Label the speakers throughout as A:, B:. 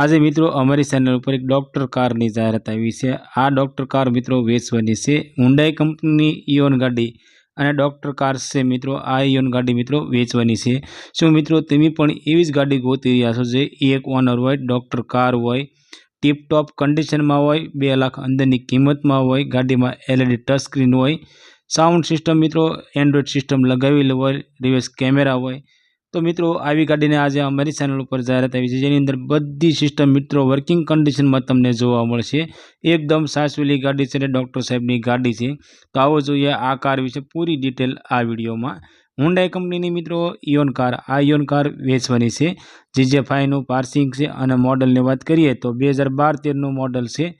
A: આજે મિત્રો અમારી ચેનલ ઉપર એક ડૉક્ટર કારની જાહેરાત આવી છે. આ ડૉક્ટર કાર મિત્રો વેચવાની છે. હુન્ડાઈ કંપનીની ઇયોન ગાડી અને ડૉક્ટર કાર છે મિત્રો. આ ઇયોન ગાડી મિત્રો વેચવાની છે. શું મિત્રો તમે પણ એવી જ ગાડી ગોતી રહ્યા છો જે એક ઓનર હોય ડૉક્ટર કાર હોય ટીપટોપ કન્ડિશનમાં હોય, બે લાખ અંદરની કિંમતમાં હોય, ગાડીમાં એલઈડી ટચ સ્ક્રીન હોય સાઉન્ડ સિસ્ટમ મિત્રો એન્ડ્રોઈડ સિસ્ટમ લગાવેલી હોય રિવર્સ કેમેરા હોય તો મિત્રો, આવી ગાડીને આજે અમારી ચેનલ ઉપર જાહેરાત આવી છે, જેની અંદર બધી સિસ્ટમ મિત્રો વર્કિંગ કન્ડિશનમાં તમને જોવા મળશે. એકદમ સાસવેલી ગાડી છે અને ડૉક્ટર સાહેબની ગાડી છે. તો આવો જોઈએ આ કાર વિશે પૂરી ડિટેલ આ વિડીયોમાં. હુન્ડાઈ કંપનીની મિત્રો ઇયોન કાર આ ઇયોન કાર વેચવાની છે. જીજે ફાઈનું પાર્સિંગ છે અને મોડલની વાત કરીએ તો બે હજાર બાર તેરનું મોડલ છે.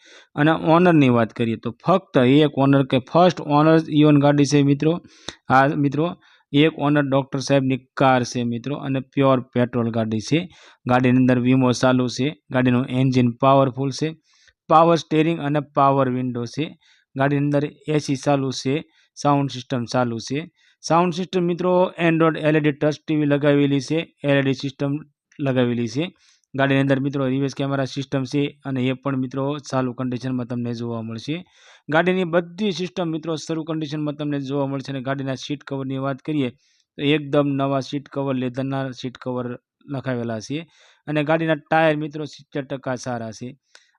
A: અને ઓનરની વાત કરીએ તો ફક્ત એક ઓનર કે ફર્સ્ટ ઓનર ઇયોન ગાડી છે મિત્રો. આ મિત્રો એક ઓનર ડૉક્ટર સાહેબની કાર છે મિત્રો અને પ્યોર પેટ્રોલ ગાડી છે. ગાડીની અંદર વીમો ચાલુ છે. ગાડીનું એન્જિન પાવરફુલ છે. પાવર સ્ટેરિંગ અને પાવર વિન્ડો છે. ગાડીની અંદર એસી ચાલુ છે. સાઉન્ડ સિસ્ટમ ચાલુ છે. સાઉન્ડ સિસ્ટમ મિત્રો એન્ડ્રોઈડ એલઈડી ટચ ટીવી લગાવેલી છે. એલઈડી સિસ્ટમ લગાવેલી છે. ગાડીની અંદર મિત્રો રિવર્સ કેમેરા સિસ્ટમ છે અને એ પણ મિત્રો ચાલુ કન્ડિશનમાં તમને જોવા મળશે. ગાડીની બધી સિસ્ટમ મિત્રો શરૂ કન્ડિશનમાં તમને જોવા મળશે અને ગાડીના સીટ કવરની વાત કરીએ તો એકદમ નવા સીટ કવર લેધરના સીટ કવર લખાવેલા છે અને ગાડીના ટાયર મિત્રો સિત્તેર ટકા સારા છે.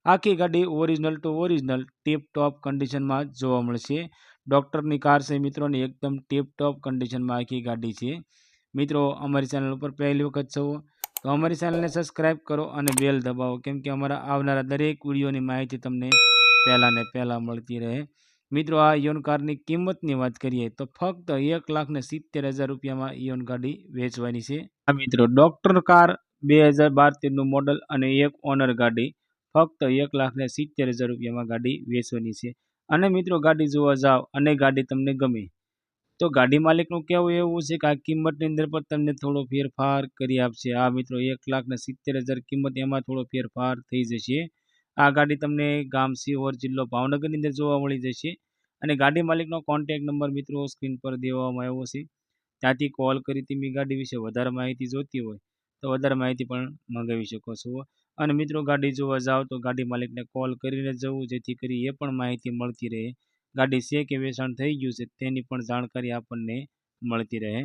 A: આખી ગાડી original to original tip top કન્ડિશનમાં જોવા મળશે. ડૉક્ટરની કાર છે મિત્રોની એકદમ ટીપ ટોપ કન્ડિશનમાં આખી ગાડી છે. મિત્રો અમારી ચેનલ ઉપર પહેલી વખત છો તો અમારી ચેનલને સબસ્ક્રાઈબ કરો અને બેલ દબાવો. કેમ કે અમારા આવનારા દરેક વિડીયોની માહિતી તમને પહેલાં ને પહેલાં મળતી રહે. મિત્રો, આ ઇયોન કારની કિંમતની વાત કરીએ તો ફક્ત એક લાખ ને સિત્તેર હજાર રૂપિયામાં ઇયોન ગાડી વેચવાની છે. આ મિત્રો ડૉક્ટર કાર બે હજાર બાર તેરનું મોડલ અને એક ઓનર ગાડી ફક્ત એક લાખ ને સિત્તેર હજાર રૂપિયામાં ગાડી વેચવાની છે. અને મિત્રો, ગાડી જોવા જાઓ અને ગાડી તમને ગમે તો ગાડી માલિકનું કહેવું એવું છે કે આ કિંમતની અંદર પણ તમને થોડો ફેરફાર કરી આપશે. આ મિત્રો, એક લાખ ને સિત્તેર હજાર કિંમત એમાં થોડો ફેરફાર થઈ જશે. આ ગાડી તમને ગામ સિહોર જિલ્લો ભાવનગરની અંદર જોવા મળી જશે અને ગાડી માલિકનો કોન્ટેક નંબર મિત્રો સ્ક્રીન પર દેવામાં આવ્યો છે. ત્યાંથી કોલ કરી તમે ગાડી વિશે. વધારે માહિતી જોતી હોય તો વધારે માહિતી પણ મંગાવી શકો છો. અને મિત્રો, ગાડી જોવા જાઓ તો ગાડી માલિકને કોલ કરીને જવું, જેથી કરી એ પણ માહિતી મળતી રહે. ગાડી છે કે વેચાણ થઈ ગયું છે તેની પણ જાણકારી આપણને મળતી રહે.